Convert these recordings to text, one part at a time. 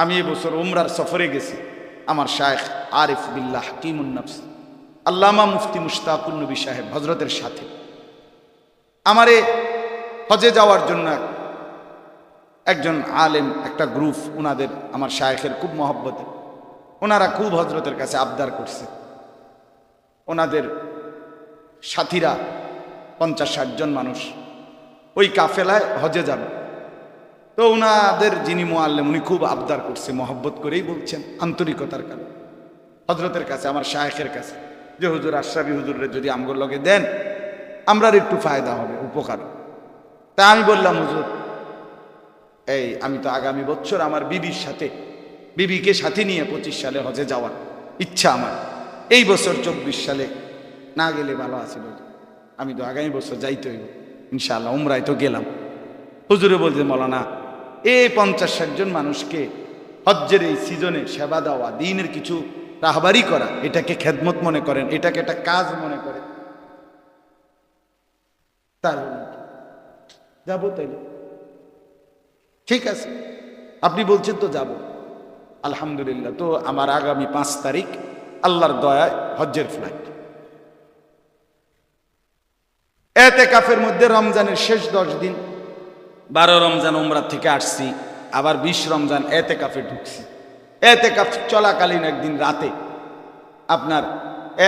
আমি এবছর উমরার সফরে গেছি। আমার শায়েখ আরিফ বিল্লাহ হাকিমুন্নফস আল্লামা মুফতি মুশতাকুল নবী সাহেব হজরতের সাথে। আমারে হজে যাওয়ার জন্য একজন আলেম, একটা গ্রুপ ওনাদের আমার শায়েখের খুব মহব্বতে। ওনারা খুব হজরতের কাছে আবদার করছে। ওনাদের সাথীরা পঞ্চাশ ষাট জন মানুষ ওই কাফেলায় হজে যাবে। তো ওনাদের যিনি মোয়াল্লেম, উনি খুব আবদার করছে, মহব্বত করেই বলছেন আন্তরিকতার কারণে। হজরতের কাছে, আমার শায়েখের কাছে, যে হুজুর আশরাফি হুজুরের যদি আমগোর লগে দেন, আমরার একটু ফায়দা হবে, উপকার তা আমি বললাম, হুজুর, এই আমি তো আগামী বছর আমার বিবির সাথে, বিবিকে সাথে নিয়ে পঁচিশ সালে হজে যাওয়ার ইচ্ছা আমার। এই বছর চব্বিশ সালে না গেলে ভালো আছিল আমি তো আগামী বছর যাইতে হইব ইনশাআল্লাহ, উমরায় তো গেলাম। হুজুরে বলছে, মলানা এই পঞ্চাশ ষাট জন মানুষকে হজ্জের এই সিজনে সেবা দেওয়া, দিনের কিছু রাহবারি করা, এটাকে খেদমত মনে করেন, এটাকে একটা কাজ মনে করেন। তাই যাব তাইলে। ঠিক আছে। আপনি বলছেন তো যাব। আলহামদুলিল্লাহ, তো আমার আগামী পাঁচ তারিখ আল্লাহর দয়ায় হজ্জের ফ্লাইট এতে কাফের মধ্যে রমজানের শেষ দশ দিন বারো রমজান উমরা থেকে আসছি, আবার বিশ রমজান এতে কাফে ঢুকছি। এতে কাফ চলাকালীন একদিন রাতে আপনার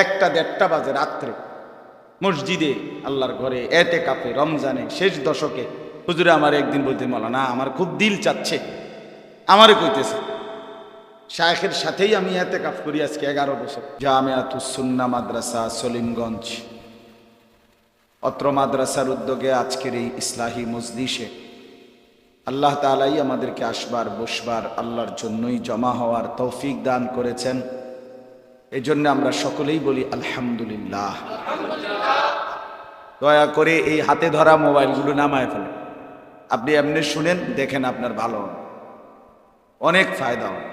একটা দেড়টা বাজে রাত্রে মসজিদে আল্লাহর ঘরে এতে কাফে রমজানে শেষ দশকে হুজুরে আমার একদিন বলতে বলো না আমার খুব দিল চাচ্ছে। আমারে কইতেছে, শায়েখের সাথেই আমি এতে কাফ করি আজকে এগারো বছর। জামিয়াতুসুন্না মাদ্রাসা সলিমগঞ্জ, অত্র মাদ্রাসার উদ্যোগে আজকের এই ইসলাহী মজলিসে আল্লাহ তালাই আমাদেরকে আসবার, বসবার, আল্লাহর জন্যই জমা হওয়ার তৌফিক দান করেছেন। এই জন্য আমরা সকলেই বলি আলহামদুলিল্লাহ। দয়া করে এই হাতে ধরা মোবাইলগুলো নামায় ফেলেন আপনি এমনি শুনেন, দেখেন আপনার ভালো অনেক ফায়দা হবে।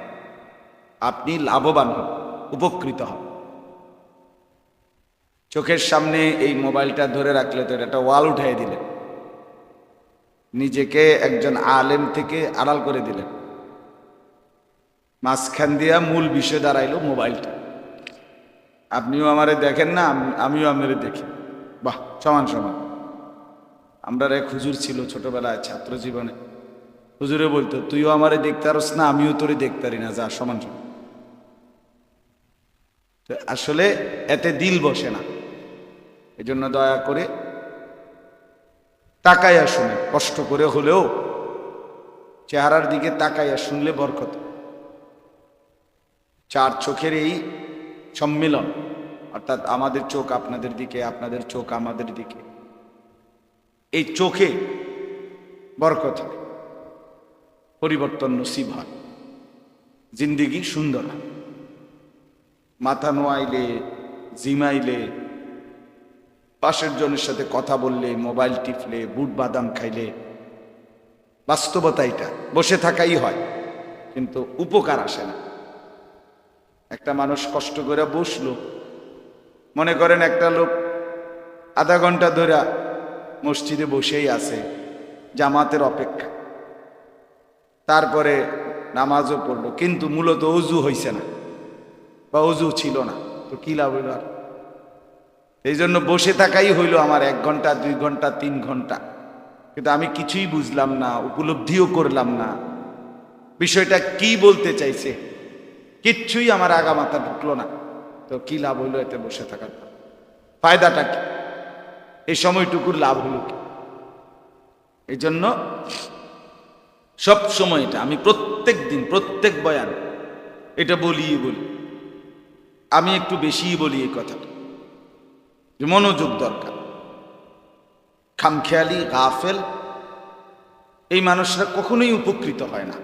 আপনি লাভবান হন উপকৃত হন চোখের সামনে এই মোবাইলটা ধরে রাখলে তো এটা ওয়াল উঠাই দিলেন নিজেকে একজন আলেম থেকে আড়াল করে দিলেন। মাঝখান দিয়া মূল বিষয় দাঁড়াইলো মোবাইলটা। আপনিও আমারে দেখেন না আমিও আপনারে দেখি। বাহ, সমান সমান। আমরা এক হুজুর ছিল ছোটবেলায় ছাত্র জীবনে। হুজুরে বলতো, তুইও আমারে দেখতে পারস না, আমিও তোরে দেখতে পারি না, যা, সমান সমান। আসলে এতে দিল বসে না। এই জন্য দয়া করে তাকাইয়া শুনে, কষ্ট করে হলেও চেহারার দিকে তাকাইয়া শুনলে বরকত। চার চোখের এই সম্মিলন, অর্থাৎ আমাদের চোখ আপনাদের দিকে, আপনাদের চোখ আমাদের দিকে, এই চোখে বরকত পরিবর্তন নসিব হয়, জিন্দিগি সুন্দর হয়। মাথা নোয়াইলে, জিমাইলে পাশের জনের সাথে কথা বললে, মোবাইল টিপলে, বুট বাদাম খাইলে, বাস্তবতা এটা। বসে থাকাই হয়, কিন্তু উপকার আসে না। একটা মানুষ কষ্ট করে বসল, মনে করেন একটা লোক আধা ঘণ্টা ধরে মসজিদে বসেই আছে, জামাতের অপেক্ষা। তারপরে নামাজও পড়ল, কিন্তু মূলত অজু হইছে না, বা অজু ছিল না, তো কি লাভ আর? এই জন্য বসে থাকাই হইল আমার এক ঘণ্টা, দুই ঘণ্টা, তিন ঘণ্টা। কিন্তু আমি কিছুই বুঝলাম না, উপলব্ধিও করলাম না। বিষয়টা কি বলতে চাইছে? কিচ্ছুই আমার আগা মাথা ঢুকলো না। তো কি লাভ হইল এতে বসে থাকার? ফায়দাটা কি? এই সময়টুকুর লাভ হলো কি? এই জন্য সব সময় এটা, আমি প্রত্যেক দিন, প্রত্যেক বয়ান এটা বলি বলি। আমি একটু বেশিই বলি এই কথাটা। যে মনোযোগ দরকার। খামখেয়ালি, গাফেল, এই মানুষরা কখনোই উপকৃত হয় না।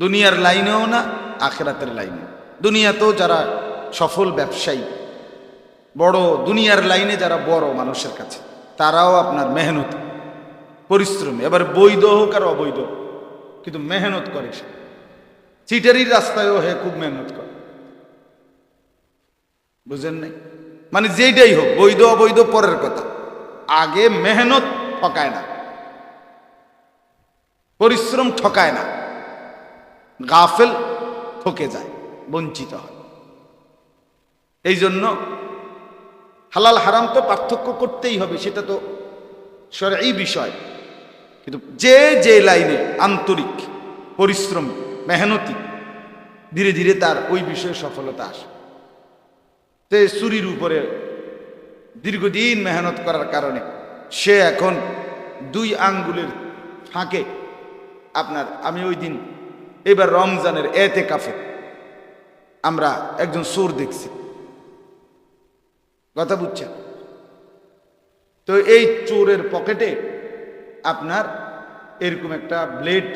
দুনিয়ার লাইনেও না, আখেরাতের লাইনে দুনিয়াতেও যারা সফল ব্যবসায়ী, বড় দুনিয়ার লাইনে যারা বড় মানুষের কাছে, তারাও আপনার মেহনত, পরিশ্রমী, এবার বৈধ হোক আর অবৈধ কিন্তু মেহনত করে সে। চিটারির রাস্তায়ও হে খুব মেহনত করে। বুঝেন নাই? মানে যেইটাই হোক, বৈধ, অবৈধ, পরের কথা। আগে মেহনত ঠকায় না। পরিশ্রম ঠকায় না। গাফেল ঠকে যায়, বঞ্চিত হয়। এই জন্য হালাল হারাম তো পার্থক্য করতেই হবে, সেটা তো এই বিষয়। কিন্তু যে যে লাইনে আন্তরিক পরিশ্রম, মেহনতি, ধীরে ধীরে তার ওই বিষয়ে সফলতা আসে তে চুরির উপরে দীর্ঘদিন মেহনত করার কারণে সে এখন দুই আঙ্গুলের ফাঁকে আপনার, আমি ওই দিন এবার রমজানের এতে কাফে আমরা একজন সোর দেখছি। কথা বুঝছেন? তো এই চোরের পকেটে আপনার এরকম একটা ব্লেড,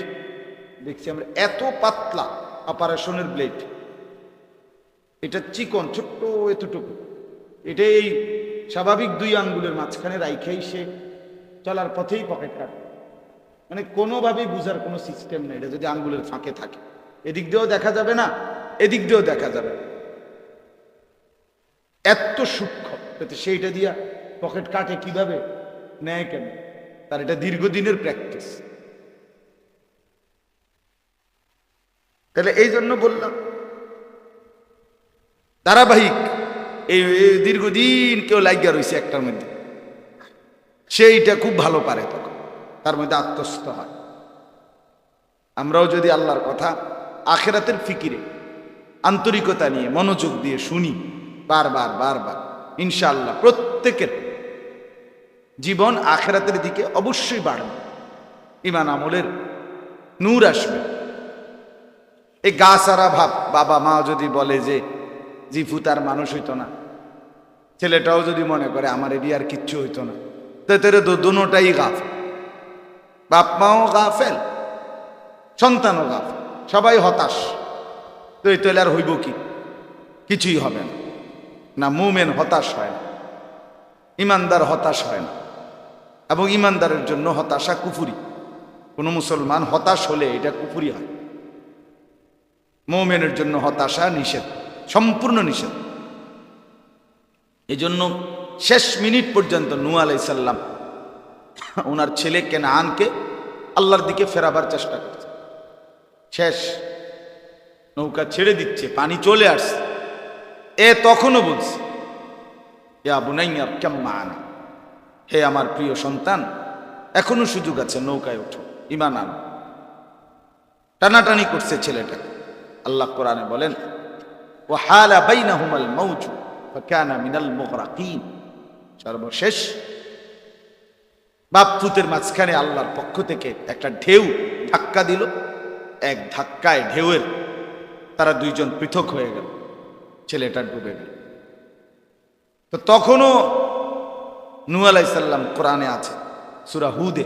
দেখছি আমরা, এত পাতলা অপারেশনের ব্লেড। এটা চিকন, ছোট্ট এতটুকু। এটা এই স্বাভাবিক দুই আঙ্গুলের মাঝখানে রাইখাই সে চলার পথেই পকেট কাটে। মানে কোনোভাবেই বুঝার কোনো সিস্টেম নেই, এটা যদি আঙ্গুলের ফাঁকে থাকে। এদিক দিয়েও দেখা যাবে না, এদিক দিয়েও দেখা যাবে। এত সূক্ষ্ম সেইটা দিয়া পকেট কাটে কীভাবে, নেয় কেন? তার এটা দীর্ঘদিনের প্র্যাকটিস তাহলে এই জন্য বললাম ধারাবাহিক এই দীর্ঘদিন কেউ লাগিয়া রয়েছে একটার মধ্যে। সেইটা খুব ভালো পারে তখন। তার মধ্যে আত্মস্থ হয়। আমরাও যদি আল্লাহর কথা আখেরাতের ফিকিরে, আন্তরিকতা নিয়ে, মনোযোগ দিয়ে শুনি, বারবার বারবার, ইনশাআল্লাহ প্রত্যেকের জীবন আখেরাতের দিকে অবশ্যই বাড়বে। ইমান আমলের নূর আসবে। এই গা সারা ভাব বাবা মা যদি বলে যে জিফু তার মানুষ হইতো না। ছেলেটাও যদি মনে করে, আমার এটি আর কিচ্ছু হইতো না। তো তেরে তো দুটাই গাফ। বাপ মাও গাফেল, সন্তানও গাফ। সবাই হতাশ। তো এই তাহলে আর হইব কি? কিছুই হবে না। না, মুমেন হতাশ হয় না। ইমানদার হতাশ হয় না। এবং ইমানদারের জন্য হতাশা কুফুরি। কোনো মুসলমান হতাশ হলে এটা কুফুরি হয়। মৌমেনের জন্য হতাশা নিষেধ। সম্পূর্ণ নিষেধ। এই জন্য শেষ মিনিট পর্যন্ত নু আলাইসাল্লাম ওনার ছেলে কেনানকে আল্লাহর দিকে ফেরাবার চেষ্টা করছে। শেষ। নৌকা ছেড়ে দিচ্ছে, পানি চলে আসছে। এ তখনও বলছে, ইয়া বুনাইয়ার কেম্মা আনা হে আমার প্রিয় সন্তান, এখনও সুযোগ আছে, নৌকায় ওঠো ইমান আনো। টানাটানি করছে ছেলেটা আল্লাহ কোরআনে বলেন হালা বাইনাহুমাল মৌজু ফাকানা মিনাল মুগরাকিন সর্বশেষ বাপ পুতের মাঝখানে আল্লাহর পক্ষ থেকে একটা ঢেউ ধাক্কা দিল। এক ধাক্কায় ঢেউয়ের তারা দুইজন পৃথক হয়ে গেল, ছেলেটা ডুবে গেল। তো তখনও নু আলাইসাল্লাম কোরআনে আছে, সুরা হুদে।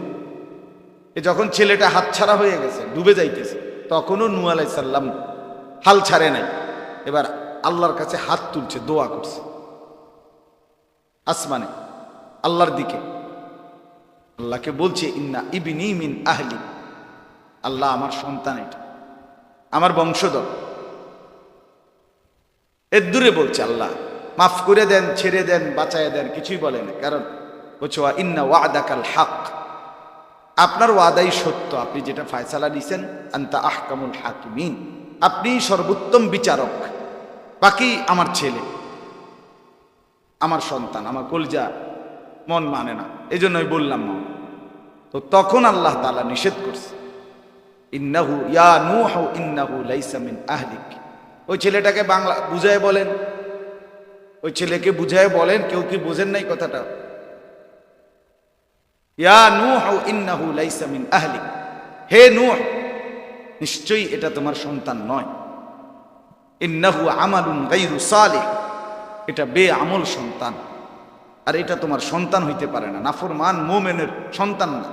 এ যখন ছেলেটা হাতছাড়া হয়ে গেছে, ডুবে যাইতেছে, তখনও নু আলাইসাল্লাম হাল ছাড়ে নাই। এবার আল্লাহর কাছে হাত তুলছে, দোয়া করছে। আসমানে, আল্লাহর দিকে। আল্লাহকে বলছে, ইন্না ইবিনি মিন আহলি। আল্লাহ আমার সন্তান এটা। আমার বংশধর। এর দূরে বলছে আল্লাহ, মাফ করে দেন, ছেড়ে দেন বাঁচায় দেন, কিছুই বলে না। কারণ বলছে, ওয়া ইন্না ওয়াদাকাল হাক। আপনার ওয়াদাই সত্য, আপনি যেটা ফায়সালা দিয়েছেন, আন্তা আহকামুল হাকিমিন। আপনি সর্বোত্তম বিচারক। বাকি আমার ছেলে, আমার সন্তান, আমার কলজা, মন মানে না। এই জন্যই বললাম, মা, তো তখন আল্লাহ তালা নিষেধ করছে। ইন্নাহু, ইয়া নূহ, ইন্নাহু লাইসা মিন আহলিক। ওই ছেলেটাকে বাংলা বুঝায় বলেন। ওই ছেলেকে বুঝায় বলেন, কেউ কি বোঝেন নাই কথাটা? ইয়া নূহ, ইন্নাহু লাইসা মিন আহলিক। হে নূহ, নিশ্চয়ই এটা তোমার সন্তান নয়। ইন্নাহু আমালুন গাইরু সালিহ। এটা বে আমল সন্তান। আর এটা তোমার সন্তান হইতে পারে না। নাফরমান মোমেনের সন্তান না।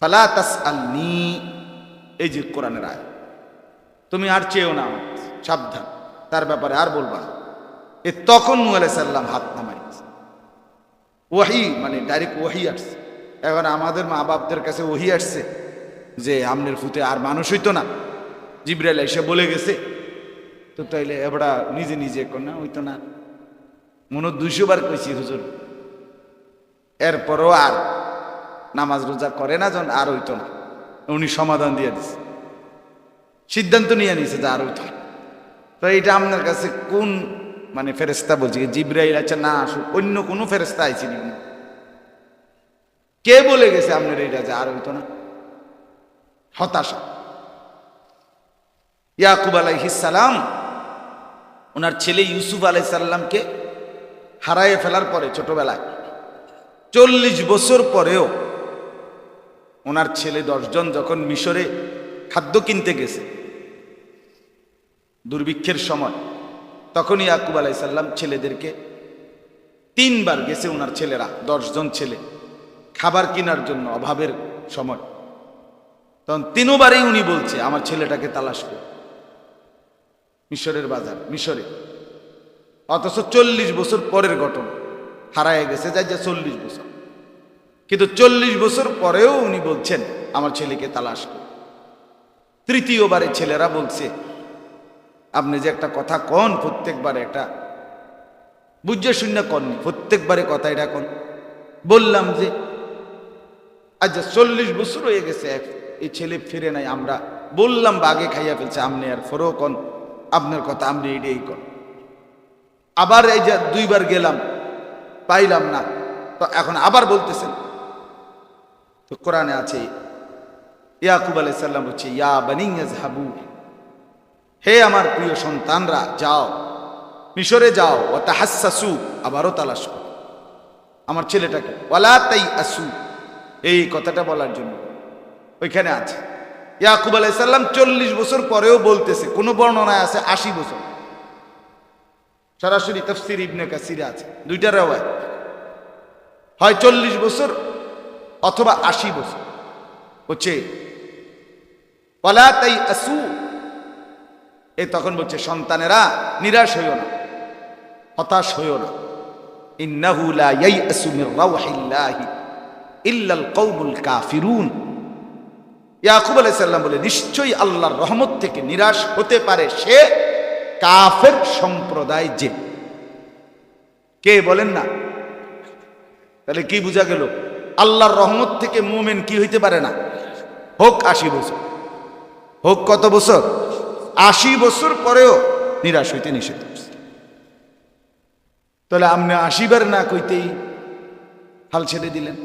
ফালা তাস আলনি এই যে কোরআনের আয় তুমি আর চেয়েও না সাবধান। তার ব্যাপারে আর বলবা এ তখন নু সাল্লাম হাত নামাই ওহি মানে ডাইরেক্ট ওহি আসছে। এখন আমাদের মা বাপদের কাছে ওহি আসছে যে আমনের ফুতে আর মানুষ হইতো না। জিব্রাইল এসে বলে গেছে, তো তাইলে এবড়া নিজে নিজে কন্যা হইতো না। মনে দুইশো বার কইছি, হুজুর, এরপরও আর নামাজ রোজা করে না যখন আর হইতো না। উনি সমাধান দিয়ে দিছে। সিদ্ধান্ত নিয়ে নিছে যে আর ওইটা তো এটা আপনার কাছে কোন মানে ফেরেস্তা বলছে জিব্রাইল আচ্ছা না আসুক। অন্য কোনো ফেরেস্তা আইসি নি কে বলে গেছে আপনার এটা যে আর হইতো না? হতাশা। ইয়াকুব আলাইহিসালাম ওনার ছেলে ইউসুফ আলাইসাল্লামকে হারাইয়ে ফেলার পরে ছোটবেলায়, চল্লিশ বছর পরেও ওনার ছেলে দশজন যখন মিশরে খাদ্য কিনতে গেছে, দুর্ভিক্ষের সময়, তখন ইয়াকুব আলাইসাল্লাম ছেলেদেরকে তিনবার গেছে ওনার ছেলেরা, দশজন ছেলে, খাবার কেনার জন্য অভাবের সময়। তখন তিনবারই উনি বলছে, আমার ছেলেটাকে তালাশ করে। মিশরের বাজার, মিশরে। অথচ চল্লিশ বছর পরের ঘটনা। হারায় গেছে যাই যা চল্লিশ বছর। কিন্তু চল্লিশ বছর পরেও উনি বলছেন, আমার ছেলেকে তালাশ করে। তৃতীয়বারে ছেলেরা বলছে, আপনি যে একটা কথা কন, প্রত্যেকবারে একটা বুঝে শূন্য কননি প্রত্যেকবারে কথা এটা কন। বললাম যে আচ্ছা চল্লিশ বছর হয়ে গেছে, এই ছেলে ফিরে নাই, আমরা বললাম বাগে খাইয়া ফেলছে, আপনি আর ফরো কন। আপনার কথা আপনি এটাই কন আবার এই যে দুইবার গেলাম, পাইলাম না। তো এখন আবার বলতেছেন, তো কোরআনে আছে, ইয়াকুব আলাইসাল্লাম হচ্ছে, ইয়া বানি হাবু হে আমার প্রিয় সন্তানরা, যাও, মিশরে যাও ও তাহাসু আবারও তালাশ করো। আমার ছেলেটাকে, ওয়ালা তাই আসু এই কথাটা বলার জন্য। ওইখানে আছে। ইয়াকুব আলাইসাল্লাম চল্লিশ বছর পরেও বলতেছে, কোনো বর্ণনায় আছে আশি বছর। সরাসরি তফসির ইবনে কাসিরে আছে, দুইটা রেওয়ায় হয় চল্লিশ বছর অথবা আশি বছর। হচ্ছে ওয়ালা তাই আসু এ তখন বলছে, সন্তানেরা নিরাশ হইও না, হতাশ হইও না। ইন্নাহু লা ইয়াইআসু মির রাউহিল্লাহি ইল্লাল কওমুল কাফিরুন। ইয়াকুব আলাইহিস সালাম বলে, নিশ্চয়ই আল্লাহর রহমত থেকে নিরাশ হতে পারে সে কাফের সম্প্রদায় যে। কে বলেন না? তাহলে কি বোঝা গেল? আল্লাহর রহমত থেকে মুমেন কি হইতে পারে না? হোক আশি বছর। হোক কত বছর? আশি বছর পরেও নিরাশ হইতে নিষেধ তাহলে আপনি আশিবার না কইতেই হাল ছেড়ে দিলেন।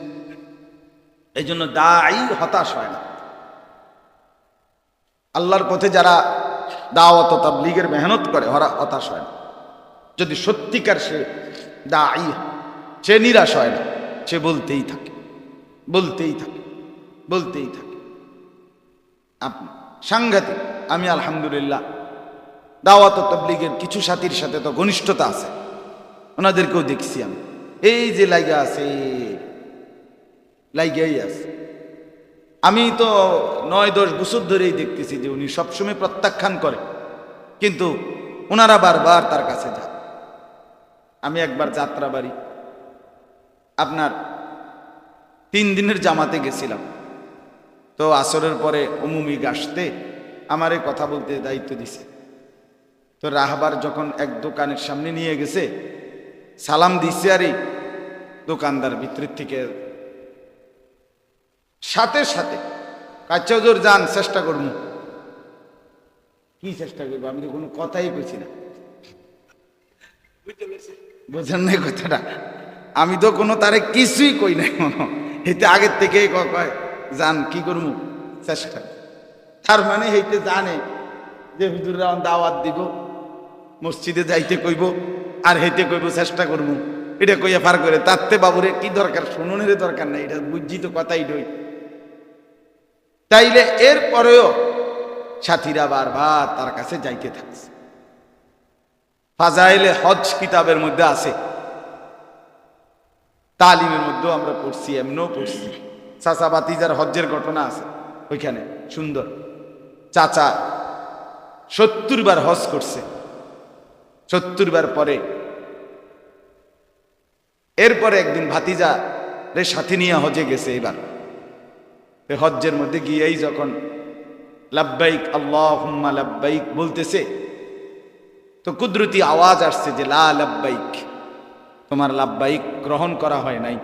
এই জন্য দায়ী হতাশ হয় না। আল্লাহর পথে যারা দাওয়াত তাবলিগের মেহনত করে ওরা হতাশ হয় না। যদি সত্যিকার সে দায়ী হয়, সে নিরাশ হয় না সে বলতেই থাকে বলতেই থাকে বলতেই থাকে। আপনি সাংঘাতিক আমি আলহামদুলিল্লাহ দাওয়াত তবলিগের কিছু সাথীর সাথে তো ঘনিষ্ঠতা আছে ওনাদেরকেও দেখছি আমি। এই যে লাইগা আছে লাইগাই আছে। আমি তো নয় দশ বছর ধরেই দেখতেছি যে উনি সবসময় প্রত্যাখ্যান করে। কিন্তু ওনারা বারবার তার কাছে যান আমি একবার যাত্রা বাড়ি আপনার তিন দিনের জামাতে গেছিলাম। তো আসরের পরে অমুমি গাছতে আমারে কথা বলতে দায়িত্ব দিছে। তো রাহবার যখন এক দোকানের সামনে নিয়ে গেছে, সালাম দিছে আরে দোকানদার ভিতরের থেকে সাথে সাথে। কাচ্চাজোর যান চেষ্টা করব কি চেষ্টা করব? আমি তো কোনো কথাই কইছি না। বোঝেন নাই কথাটা? আমি তো কোনো তারে কিছুই কই নাই মনে এতে আগের থেকেই ক- কয় যান কি করব চেষ্টা। তার মানে হইতে জানে যে হুজুররা দাওয়াত দিব মসজিদে যাইতে কইব আর হেইতে কইব চেষ্টা করব এটা কইয়া পার করে তাতে বাবুরে কি দরকার? শুনুনের দরকার নাই। এটা বুঝছি তো কথাই ডই তাইলে এর পরেও সাথীরা বারবার তার কাছে যাইতে থাকছে। ফাজাইলে হজ কিতাবের মধ্যে আছে। তালিমের মধ্যেও আমরা পড়ছি, এমনও পড়ছি। চাচা বাতিজার হজ্জের ঘটনা আছে, ওইখানে, সুন্দর। চাচা সত্তর বার হজ করছে। সত্তর বার পরে এরপরে একদিন ভাতিজা রে সাথে নিয়ে হজে গেছে এবার। এ হজ্জের মধ্যে গিয়েই যখন লাব্বাইক আল্লাহ লাব্বাইক বলতেছে, তো কুদরতি আওয়াজ আসছে যে, লা লাব্বাইক, তোমার লাব্বাইক গ্রহণ করা হয় নাই।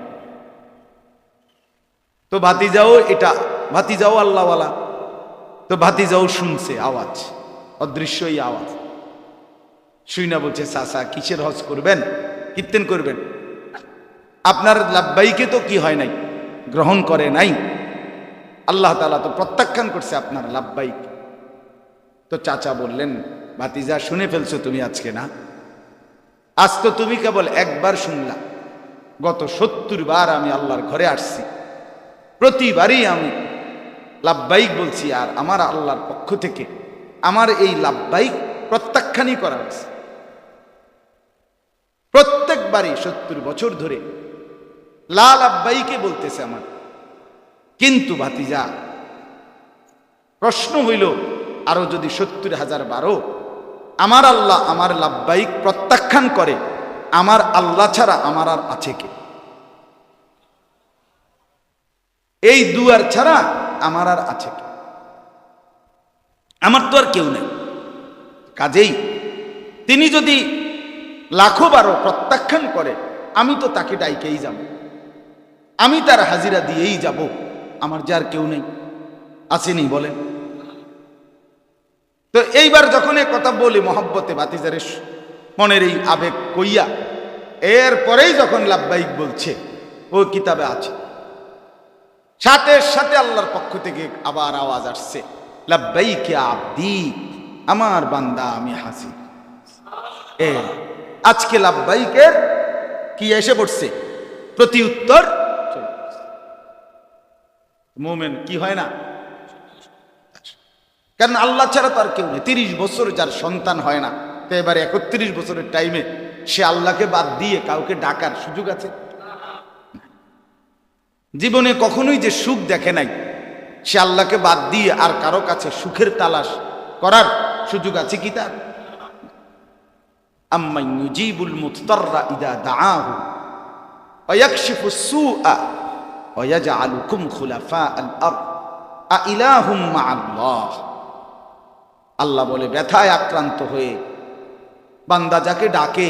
তো ভাতিজাও এটা, ভাতিজাও আল্লাহওয়ালা, তো ভাতিজাও শুনছে আওয়াজ, অদৃশ্যই আওয়াজ। শুই না বলছে, চাচা, কিসের হজ করবেন? কীর্তন করবেন? আপনার লাভবাইকে তো কি হয় নাই? গ্রহণ করে নাই। আল্লাহ তালা তো প্রত্যাখ্যান করছে আপনার লাভবাইক তো চাচা বললেন, ভাতিজা, শুনে ফেলছো তুমি আজকে না? আজ তো তুমি কেবল একবার শুনলা। গত সত্তর বার আমি আল্লাহর ঘরে আসছি। প্রতিবারই আমি লাভবাইক বলছি, আর আমার আল্লাহর পক্ষ থেকে আমার এই লাভবাইক প্রত্যাখ্যানই করা হয়েছে। প্রত্যেকবারই সত্তর বছর ধরে লাল আব্বাইকে বলতেছে আমার। কিন্তু ভাতিজা, প্রশ্ন হইল, আরও যদি সত্তর হাজার বারো, আমার আল্লাহ আমার লাভবাইক প্রত্যাখ্যান করে, আমার আল্লাহ ছাড়া আমার আর আছে কে? এই দুয়ার ছাড়া আমার আর আছে কে? আমার তো আর কেউ নেই। কাজেই তিনি যদি লাখো বারো প্রত্যাখ্যান করে, আমি তো তাকে ডাইকেই যাব। আমি তার হাজিরা দিয়েই যাব। আমার যার কেউ নেই। আসেনি, বলেন। তো এইবার যখন এ কথা বলি, মহব্বতে বাতিজারের মনের এই আবেগ কইয়া, এরপরেই যখন লাভবাহিক বলছে, ও কিতাবে আছে। সাথে সাথে আল্লাহর পক্ষ থেকে আবার আওয়াজ আসছে লাভবাইকে আব্দি, আমার বান্দা, আমি হাসি। আজকে লাভবাইকের কি এসে পড়ছে? প্রতি উত্তর মোমেন কি হয় না? কারণ আল্লাহ ছাড়া তার কেউ নেই। তিরিশ বছর যার সন্তান হয় না, তো এবার একত্রিশ বছরের টাইমে সে আল্লাহকে বাদ দিয়ে কাউকে ডাকার সুযোগ আছে? জীবনে কখনোই যে সুখ দেখে নাই, সে আল্লাহকে বাদ দিয়ে আর কারও কাছে সুখের তালাশ করার সুযোগ আছে কি তার? আম্মাই ইউজিবুল মুততাররা ইদা দাআহু ইয়াকশিফু সুআ। ওয়া ইয়াজআলুকুম খুলাফা আল আরদ আ ইলাহুম মা'আল্লাহ আল্লাহ বলে, ব্যথায় আক্রান্ত হয়ে বান্দা যাকে ডাকে,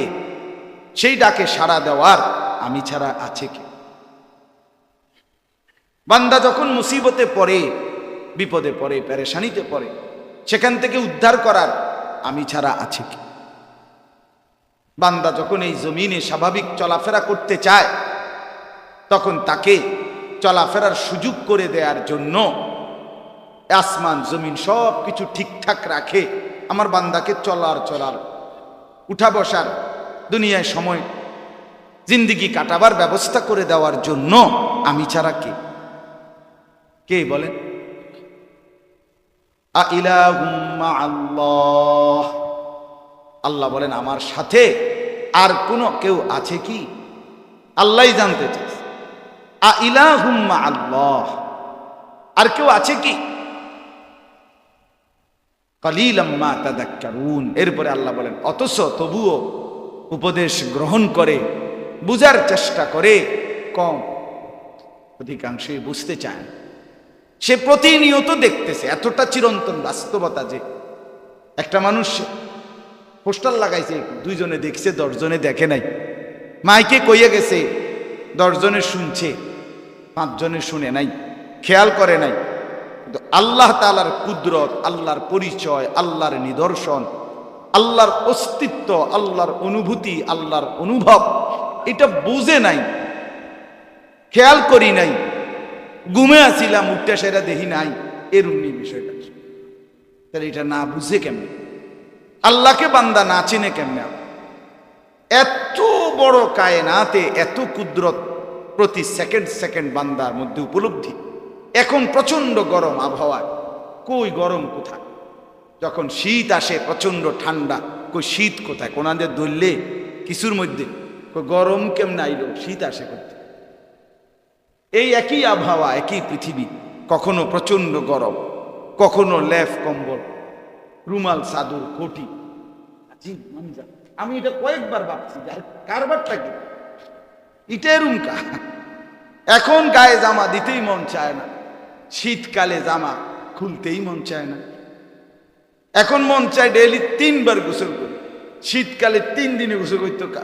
সেই ডাকে সাড়া দেওয়ার আমি ছাড়া আছে কি? বান্দা যখন মুসিবতে পড়ে, বিপদে পড়ে, পেরেশানিতে পড়ে, সেখান থেকে উদ্ধার করার আমি ছাড়া আছে কি? বান্দা যখন এই জমিনে স্বাভাবিক চলাফেরা করতে চায়, তখন তাকে চলাফেরার সুযোগ করে দেওয়ার জন্য আসমান, জমিন সব কিছু ঠিকঠাক রাখে। আমার বান্দাকে চলার চলার, উঠা বসার, দুনিয়ায় সময়, জিন্দিগি কাটাবার ব্যবস্থা করে দেওয়ার জন্য আমি ছাড়া কে? কে বলেন? আল্লাহ আল্লাহ বলেন, আমার সাথে আর কোনো কেউ আছে কি? আল্লাহ জানতে চাইছে আ ইলাহুম্মা আল্লাহ। আর কেউ আছে কি? এরপরে আল্লাহ বলেন, অথচ তবুও উপদেশ গ্রহণ করে, বুঝার চেষ্টা করে কম। অধিকাংশই বুঝতে চায় সে প্রতিনিয়ত দেখতেছে, এতটা চিরন্তন বাস্তবতা যে একটা মানুষ পোস্টার লাগাইছে, দুইজনে দেখছে, দশজনে দেখে নাই। মাইকে কইয়া গেছে দশজনে শুনছে, পাঁচজনে শুনে নাই, খেয়াল করে নাই। কিন্তু আল্লাহ তালার কুদরত, আল্লাহর পরিচয়, আল্লাহর নিদর্শন, আল্লাহর অস্তিত্ব, আল্লাহর অনুভূতি, আল্লাহর অনুভব, এটা বুঝে নাই, খেয়াল করি নাই, ঘুমে আসিলাম উঠতে সেটা দেখি নাই এরুমনি বিষয়টা। তাহলে এটা না বুঝে কেমনে? আল্লাহকে বান্দা না চিনে কেমনে? এত বড় কায়নাতে এত কুদরত প্রতি সেকেন্ড সেকেন্ড বান্দার মধ্যে উপলব্ধি। এখন প্রচণ্ড গরম আবহাওয়ায় কই গরম কোথায়? যখন শীত আসে প্রচণ্ড ঠান্ডা, কই শীত কোথায়? কোনাদের ধরলে? কিছুর মধ্যে? কই গরম কেমন আইলো? শীত আসে করতে এই একই আবহাওয়া, একই পৃথিবী, কখনো প্রচণ্ড গরম, কখনো লেফ কম্বল, রুমাল সাদুর কোটি। আজীব মঞ্জা। আমি এটা কয়েকবার ভাবছি কারবারটা কি? ইটের রুমকা এখন গায়ে জামা দিতেই মন চায় না। শীতকালে জামা খুলতেই মন চায় না। এখন মন চায় ডেইলি তিনবার গোসল করি। শীতকালে তিন দিনে গোসল করতো কা।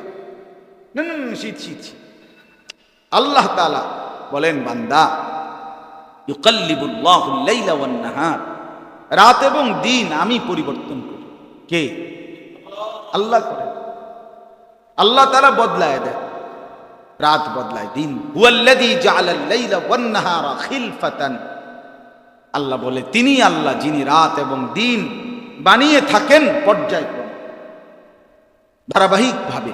না না শীত শীত শীত। আল্লাহ তালা বলেন, বান্দা, ইউকাল্লিবুল্লাহুল লাইলা ওয়ান নাহার। রাত এবং দিন আমি পরিবর্তন করি। কে? আল্লাহ করে। আল্লাহ তারা বদলায় দেয়। রাত বদলায়, দিন। আল্লাহ বলে তিনি আল্লাহ যিনি রাত এবং দিন বানিয়ে থাকেন পর্যায়ক্রমে ধারাবাহিকভাবে,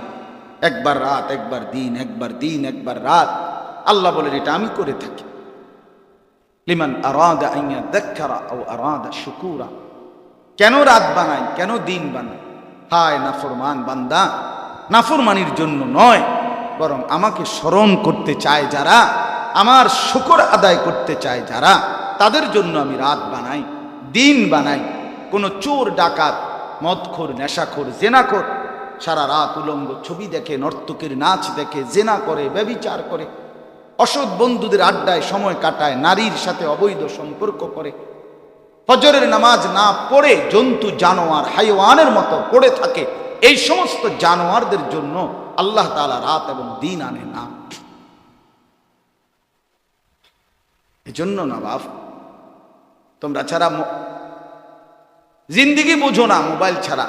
একবার রাত, একবার দিন একবার দিন, একবার রাত, আল্লাহ বলেন, এটা আমি করে থাকি। লিমান আরাদা আইয়া দেখারা ও আরাদা শুকুরা। কেন রাত বানাই? কেন দিন বানাই? হায় নাফরমান বান্দা। নাফরমানির জন্য নয়, বরং আমাকে স্মরণ করতে চায় যারা, আমার শুকর আদায় করতে চায় যারা, তাদের জন্য আমি রাত বানাই, দিন বানাই, কোনো চোর, ডাকাত, মদখোর, নেশাখোর, জেনাখোর, সারা রাত উলঙ্গ ছবি দেখে, নর্তকের নাচ দেখে, জেনা করে, ব্যবিচার করে, অসৎ বন্ধুদের আড্ডায় সময় কাটায়, নারীর সাথে অবৈধ সম্পর্ক করে ফজরের নামাজ না পড়ে জন্তু, জানোয়ার, হাইওয়ানের মতো পড়ে থাকে, এই সমস্ত জানোয়ারদের জন্য আল্লাহ তাআলা রাত এবং দিন আনে না। এজন্য না বাপ, তোমরা ছাড়া জিন্দিগি বোঝো না, মোবাইল ছাড়া।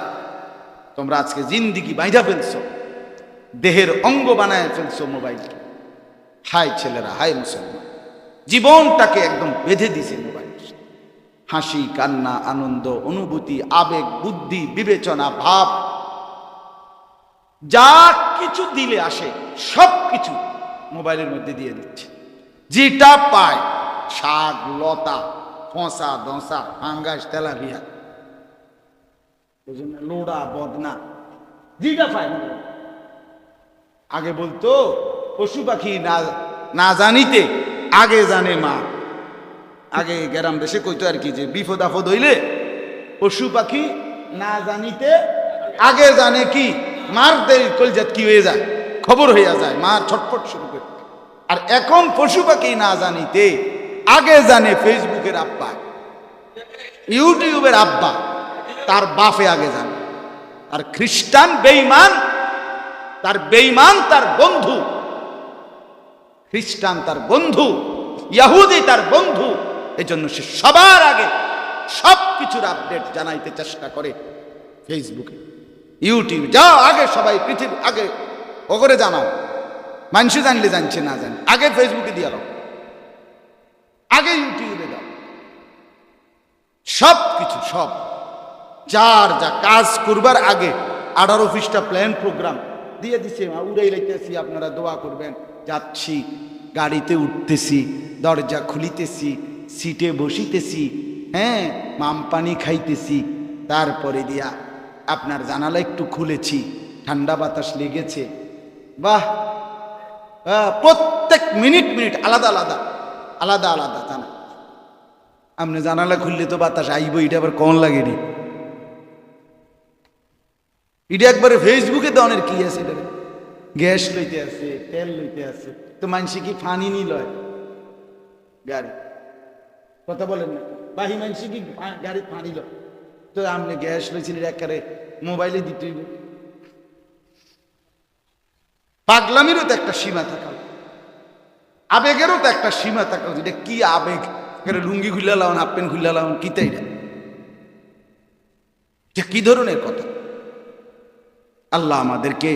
তোমরা আজকে জিন্দিগি বাইধা ফেলছো, দেহের অঙ্গ বানায় ফেলছো মোবাইলকে। হাই ছেলেরা হাই মুসলমান। জীবনটাকে একদম বেঁধে দিছে মোবাইল হাসি, কান্না, আনন্দ, অনুভূতি, আবেগ, বুদ্ধি, বিবেচনা, ভাব, যা কিছু দিলে আসে, সব কিছু মোবাইলের মধ্যে দিয়ে দিচ্ছে। যেটা পায়, শাক, লতা, ফসা, দশা, ফাঙ্গাস, তেলাপিয়া। ওই জন্য লোড়া, বদনা, যেটা পায় আগে বলতো, পশু পাখি না না জানিতে, আগে জানে মা। আগে গ্রাম দেশে কইতো আর কি যে বিপদ আপদ হইলে পশু পাখি না জানিতে আগে জানে কি, মার কলজাত কি হয়ে যায়, খবর হইয়া যায় মা ছটফট শুরু করে। আর এখন পশু পাখি না জানিতে আগে জানে ফেসবুকের আব্বা, ইউটিউবের আব্বা, তার বাপে আগে জানে। আর খ্রিস্টান বেইমান তার বেইমান তার বন্ধু, খ্রিস্টান তার বন্ধু, ইয়াহুদি তার বন্ধু এজন্য সে সবার আগে সব কিছুর আপডেট জানাইতে চেষ্টা করে ফেসবুকে ইউটিউব যাও আগে সবাই পৃথিবী, আগে ওগরে জানাও। মানুষ জানলে জানছে, না জানে আগে ফেসবুকে দিয়ে দাও। আগে ইউটিউবে দাও। সব কিছু সব। যার যা কাজ করবার আগে আঠারো পৃষ্ঠা প্ল্যান প্রোগ্রাম দিয়ে দিছে। উড়াই লাইতেছি, আপনারা দোয়া করবেন। যাচ্ছি, গাড়িতে উঠতেছি, দরজা খুলিতেছি সিটে বসিতেছি হ্যাঁ মাম পানি খাইতেছি। তারপরে দিয়া আপনার জানালা একটু খুলেছি, ঠান্ডা বাতাস লেগেছে। বাহ! প্রত্যেক মিনিট মিনিট আলাদা আলাদা আলাদা আলাদা জানা। আপনি জানালা খুললে তো বাতাস আইব এটা আবার কম লাগেনি? এটা একবারে ফেসবুকে তো অনেক কি আছে এটা? গ্যাস লইতে আছে, তেল লইতে আছে। তো মানসি কি ফানি নি লয় গাড়ি। কথা বলেন না। বাহি মানসি কি গাড়ি ফানি লয় তো আপনি গ্যাস লইছিলেন একারে মোবাইলে দিতে। পাগলামিরও তো একটা সীমা থাকা। আবেগেরও তো একটা সীমা থাকা উচিত। কি আবেগ? একেবারে লুঙ্গি খুলে লাউন হাফ প্যান্ট লাউন কি তাই এটা কি ধরনের কথা? আল্লাহ আমাদেরকে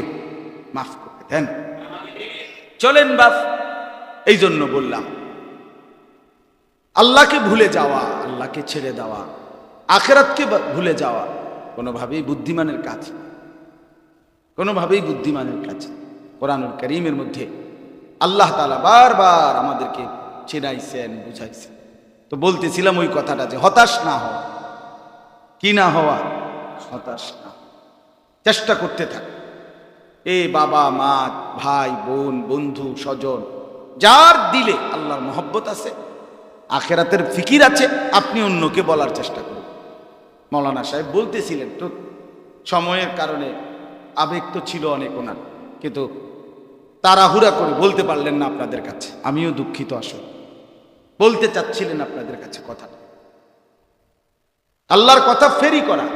মাফ করে দেন। চলেন বাপ এই জন্য বললাম। আল্লাহকে ভুলে যাওয়া, আল্লাহকে ছেড়ে দেওয়া, আখেরাতকে ভুলে যাওয়া কোনোভাবেই বুদ্ধিমানের কাজ। কোনোভাবেই বুদ্ধিমানের কাজ। কোরআনুল করিমের মধ্যে আল্লাহ তালা বারবার আমাদেরকে চেনাইছেন, বুঝাইছেন। তো বলতেছিলাম ওই কথাটা যে হতাশ না হওয়া। কি না হওয়া? হতাশ না। চেষ্টা করতে থাক। এ বাবা, মা, ভাই, বোন, বন্ধু, স্বজন, যার দিলে আল্লাহর মহব্বত আছে আখেরাতের ফিকির আছে, আপনি অন্যকে বলার চেষ্টা করুন। মৌলানা সাহেব বলতেছিলেন, তো সময়ের কারণে আবেগ তো ছিল অনেক ওনার, কিন্তু তাড়াহুড়া করে বলতে পারলেন না আপনাদের কাছে। আমিও দুঃখিত আসলে। বলতে চাচ্ছিলেন আপনাদের কাছে কথা। আল্লাহর কথা ফেরি করা,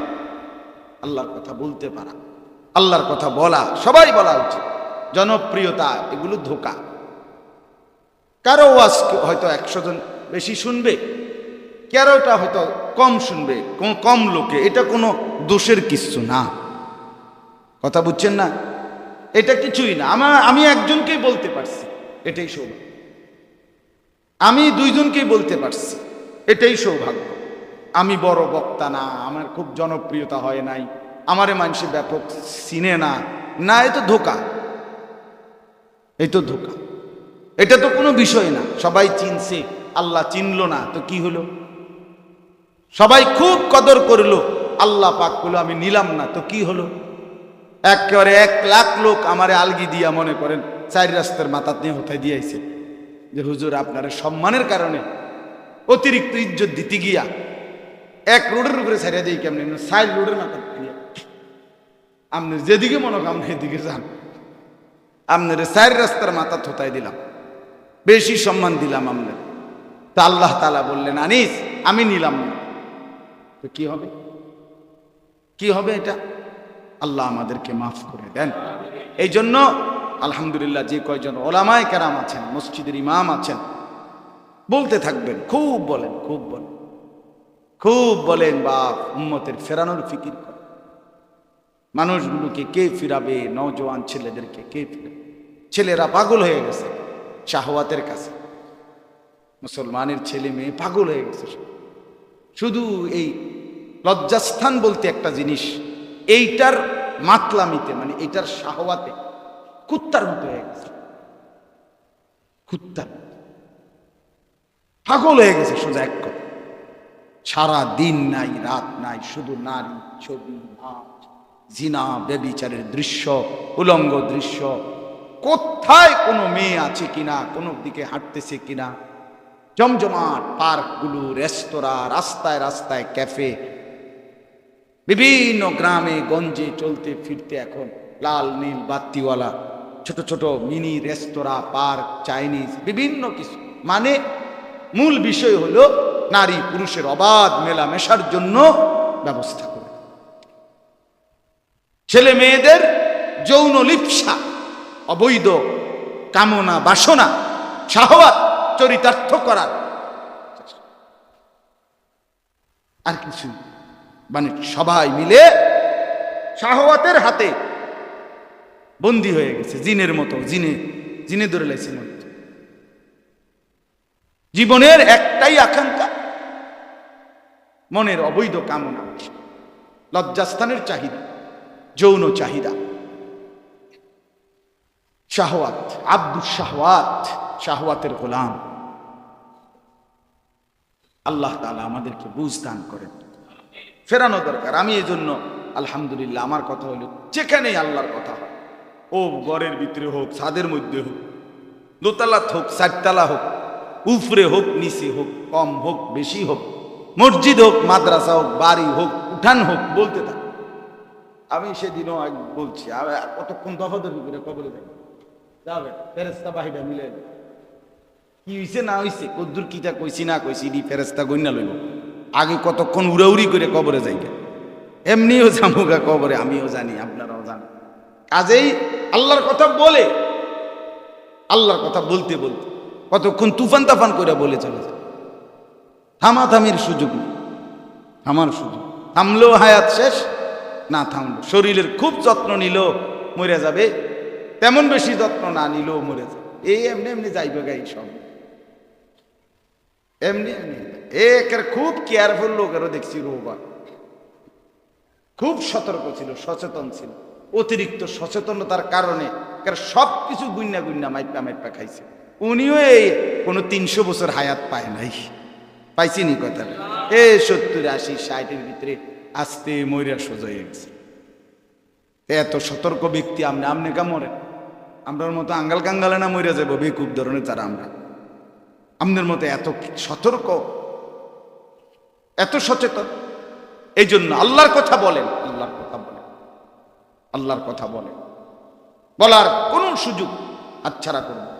আল্লাহর কথা বলতে পারা, আল্লাহর কথা বলা, সবাই বলা উচিত। জনপ্রিয়তা, এগুলো ধোকা। কারও ওয়াজ হয়তো একশো জন বেশি শুনবে? কেরোটা হয়তো কম শুনবে? কম লোকে। এটা কোনো দোষের কিচ্ছু না। কথা বুঝছেন না? এটা কিছুই না। আমার, আমি একজনকেই বলতে পারছি। এটাই সৌভাগ্য। আমি দুইজনকেই বলতে পারছি। এটাই সৌভাগ্য। আমি বড় বক্তা না। আমার খুব জনপ্রিয়তা হয় নাই। আমারে মানুষ ব্যাপক চিনে না। না, এ তো ধোকা। এই তো ধোকা। এটা তো কোনো বিষয় না। সবাই চিনছে। আল্লাহ চিনল না, তো কি হলো? সবাই খুব কদর করল, আল্লাহ পাক করল আমি নিলাম না, তো কি হলো? একেবারে এক লাখ লোক আমারে আলগি দিয়া মনে করেন, চার রাস্তার মাথা নিয়ে হতায় দিয়েছে যে হুজুর, আপনার সম্মানের কারণে অতিরিক্ত ইজ্জত দিতে গিয়া এক রোডের উপরে ছাড়িয়ে দিই কেমন সাইড রোডের মাথা আপনি যেদিকে মনে করেন, আপনি এদিকে যান। আপনার চার রাস্তার মাথা থোতায় দিলাম। বেশি সম্মান দিলাম আপনার। তা আল্লাহ তালা বললেন, আনিস, আমি নিলাম না। তো কি হবে? কি হবে এটা? আল্লাহ আমাদেরকে মাফ করে দেন। এই জন্য আলহামদুলিল্লাহ যে কয়জন ওলামায় কেরাম আছেন, মসজিদের ইমাম আছেন, বলতে থাকবেন, খুব বলেন খুব বলেন। খুব বলেন বা উম্মতের ফেরানোর ফিকির করেন মানুষগুলোকে কে ফিরাবে? নওজোয়ান ছেলেদেরকে কে ফিরাবে? ছেলেরা পাগল হয়ে গেছে, শাহওয়াতের কাছে। মুসলমানের ছেলে মেয়ে পাগল হয়ে গেছে শুধু এই লজ্জাস্থান বলতে একটা জিনিস, এইটার মাতলামিতে মানে এইটার শাহওয়াতে কুত্তার মতো হয়ে গেছে। কুত্তার পাগল হয়ে গেছে সোজা এক সারা দিন নাই, রাত নাই, শুধু নারী ছবি, নাচ, জিনা বেবিচারের দৃশ্য, উলঙ্গ দৃশ্য। কোথায় কোনো মেয়ে আছে কিনা, কোনো দিকে হাঁটতেছে কিনা? জমজমাট, পার্কগুলো, রেস্তোরাঁ, রাস্তায় রাস্তায় ক্যাফে। বিভিন্ন গ্রামে, গঞ্জে চলতে ফিরতে এখন লাল, নীল বাত্তিওয়ালা, ছোট ছোট মিনি রেস্তোরাঁ, পার্ক, চাইনিজ, বিভিন্ন কিছু। মানে মূল বিষয় হলো নারী পুরুষের অবাধ মেলামেশার জন্য ব্যবস্থা করে। ছেলে মেয়েদের যৌন লিপ্সা, অবৈধ কামনা বাসনা শাহবাত চরিতার্থ করার। আর কিছু মানে সবাই মিলে শাহওয়াতের হাতে বন্দী হয়ে গেছে, জিনের মতো, জিনে জিনে ধরে লাইছে জীবনের একটাই আকাঙ্ক্ষা, মনের অবৈধ কামনা। লজ্জাস্থানের চাহিদা, যৌন চাহিদা। শাহওয়াত আব্দুল শাহওয়াত। শাহওয়াতের গোলাম। আল্লাহ তালা আমাদেরকে বুঝ দান করেন। ফেরানো দরকার। আমি এই জন্য আলহামদুলিল্লাহ, আমার কথা হলো, যেখানেই আল্লাহর কথা হয়, ও ঘরের ভিতরে হোক, ছাদের মধ্যে হোক দোতলা হোক, চারতলা হোক, উফরে হোক, নিচে হোক, কম হোক, বেশি হোক, মসজিদ হোক, মাদ্রাসা হোক, বাড়ি হোক, উঠান হোক, বলতে থাক। আমি সেদিনও বলছি কতক্ষণ দফাদফি করে কবরে যাবে যাবে ফেরেস্তা বাহিরা মিলে কি হইছে, না হইছে? কদ্দুর কিটা কইছি, না কইছি ডি ফেরেস্তা গইনা লইব। আগে কতক্ষণ উড়াউড়ি করে কবরে যাইবে? এমনিও জামুগা কবরে, আমিও জানি, আপনারাও জানেন। কাজেই আল্লাহর কথা বলে, আল্লাহর কথা বলতে বলতে, কতক্ষণ তুফান তাফান করে বলে চলে যায়। থামাথামির সুযোগ থামার সুযোগ। থামলেও হায়াত শেষ, না থামলো। শরীরের খুব যত্ন নিল, মরে যাবে। তেমন বেশি যত্ন না নিলেও মরে যাবে। এই এমনি এমনি যাইবে গাই সব এমনি একের খুব কেয়ারফুল লোকেরও দেখছি রোবা খুব সতর্ক ছিল, সচেতন ছিল। অতিরিক্ত সচেতনতার কারণে সব কিছু গুন্না গুন্না মাইপা মাইপা খাইছে। উনিও এই কোনো তিনশো বছর হায়াত পায় নাই। পাইছিনি কথা এ সত্তর, আশি, ষাটের ভিতরে আসতে ময়রা সোজা হয়ে গেছে। এত সতর্ক ব্যক্তি আপনি আপনি কা আমরার মতো আঙ্গাল কাঙ্গালে না মরে যাব বেকুব ধরনের তারা আমরা। আমাদের মতো এত সতর্ক, এত সচেতন। এই জন্য আল্লাহর কথা বলেন, আল্লাহর কথা বলেন, আল্লাহর কথা বলেন। বলার কোনো সুযোগ হাতছাড়া করবেন